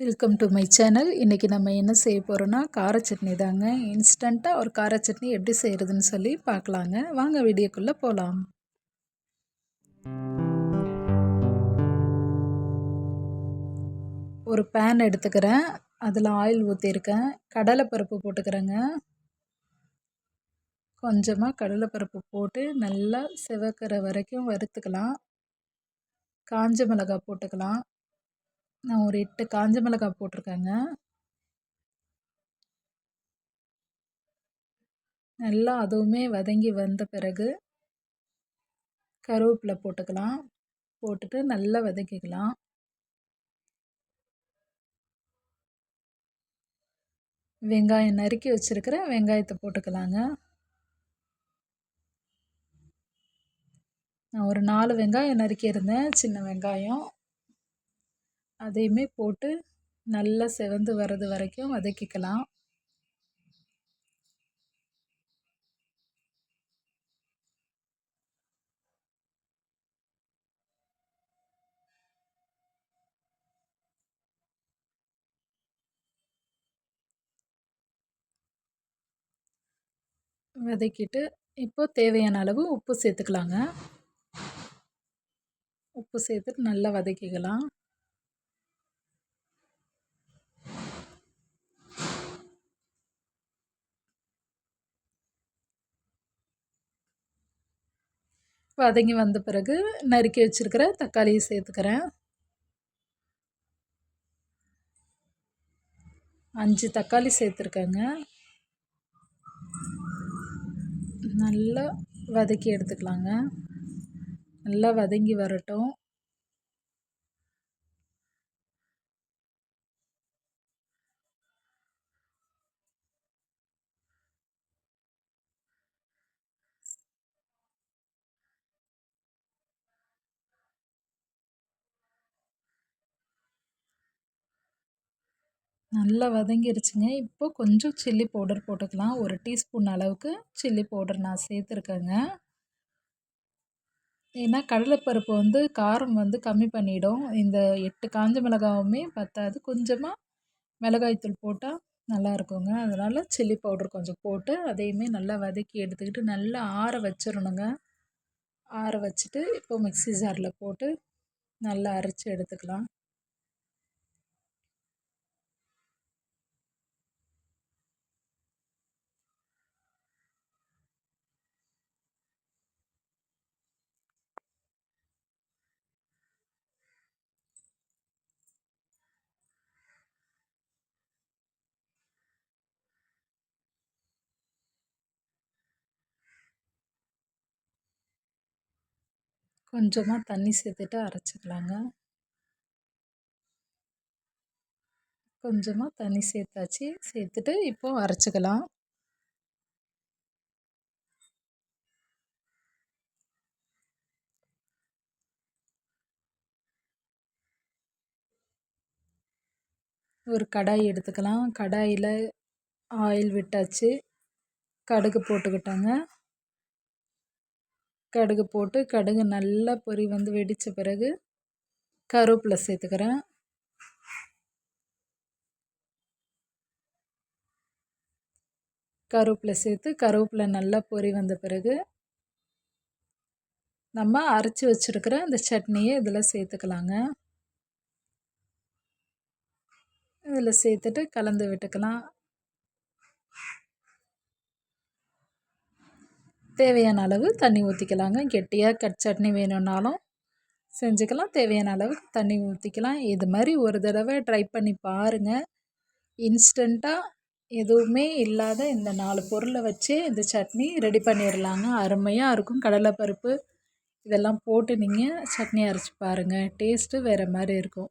Welcome to my channel இன்றைக்கி நம்ம என்ன செய்ய போகிறோன்னா கார சட்னி தாங்க. இன்ஸ்டண்ட்டாக ஒரு கார சட்னி எப்படி செய்கிறதுன்னு சொல்லி பார்க்கலாங்க. வாங்க வீடியோக்குள்ளே போகலாம் ஒரு பேன் எடுத்துக்கிறேன். அதில் ஆயில் ஊற்றிருக்கேன் கடலைப்பருப்பு போட்டுக்கிறேங்க. கொஞ்சமாக கடலைப்பருப்பு போட்டு நல்லா சிவக்கிற வரைக்கும் வறுத்துக்கலாம். காஞ்ச மிளகாய் போட்டுக்கலாம். நான் ஒரு எட்டு காஞ்ச மிளகாய் போட்டிருக்கேங்க. நல்லா அதுவுமே வதங்கி வந்த பிறகு கருவேப்பிலை போட்டுக்கலாம். போட்டுட்டு நல்லா வதக்கிக்கலாம். வெங்காயம் நறுக்கி வச்சுருக்கிற வெங்காயத்தை போட்டுக்கலாங்க. நான் ஒரு நாலு வெங்காயம் நறுக்கியிருந்தேன். சின்ன வெங்காயம். அதையுமே போட்டு நல்லா செவந்து வர்றது வரைக்கும் வதக்கிக்கலாம். வதக்கிட்டு இப்போ தேவையான அளவு உப்பு சேர்த்துக்கலாங்க. உப்பு சேர்த்துட்டு நல்லா வதக்கிக்கலாம். வதங்கி வந்த பிறகு நறுக்கி வச்சுருக்கிற தக்காளியை சேர்த்துக்கிறேன். அஞ்சு தக்காளி சேர்த்துருக்கேங்க. நல்லா வதக்கி எடுத்துக்கலாங்க. நல்லா வதங்கி வரட்டும். நல்லா வதங்கிருச்சுங்க. இப்போ கொஞ்சம் சில்லி பவுடர் போட்டுக்கலாம். ஒரு டீஸ்பூன் அளவுக்கு சில்லி பவுடர் நான் சேர்த்துருக்கேங்க. ஏன்னா கடலைப்பருப்பு வந்து காரம் வந்து கம்மி பண்ணிடும். இந்த எட்டு காஞ்ச மிளகாவுமே பத்தாது. கொஞ்சமாக மிளகாய்த்தூள் போட்டால் நல்லா இருக்குங்க. அதனால் சில்லி பவுடர் கொஞ்சம் போட்டு அதையுமே நல்லா வதக்கி எடுத்துக்கிட்டு நல்லா ஆற வச்சிடணுங்க. ஆற வச்சுட்டு இப்போ மிக்சி ஜாரில் போட்டு நல்லா அரைச்சி எடுத்துக்கலாம். கொஞ்சமாக தண்ணி சேர்த்துட்டு அரைச்சிக்கலாங்க. கொஞ்சமாக தண்ணி சேர்த்தாச்சு. சேர்த்துட்டு இப்போது அரைச்சிக்கலாம். ஒரு கடாய் எடுத்துக்கலாம். கடாயில் ஆயில் விட்டாச்சு. கடுகு போட்டுக்கிட்டோங்க. கடுகு போட்டு கடுகு நல்லா பொரி வந்து வெடித்த பிறகு கருவேப்பிலை சேர்த்துக்கிறேன். கருவேப்பிலை சேர்த்து கருவேப்பிலை நல்லா பொரி வந்த பிறகு நம்ம அரைச்சி வச்சுருக்கிற அந்த சட்னியை இதில் சேர்த்துக்கலாங்க. இதில் சேர்த்துட்டு கலந்து விட்டுக்கலாம். தேவையான அளவு தண்ணி ஊற்றிக்கலாங்க கெட்டியாக கட் சட்னி வேணும்னாலும் செஞ்சுக்கலாம். தேவையான அளவு தண்ணி ஊற்றிக்கலாம் இது மாதிரி ஒரு தடவை ட்ரை பண்ணி பாருங்கள் இன்ஸ்டண்ட்டாக எதுவுமே இல்லாத இந்த நாலு பொருளை வச்சு இந்த சட்னி ரெடி பண்ணிடலாங்க அருமையாக இருக்கும். கடலைப்பருப்பு இதெல்லாம் போட்டு நீங்கள் சட்னி அரைச்சி பாருங்கள் டேஸ்ட்டு வேறு மாதிரி இருக்கும்.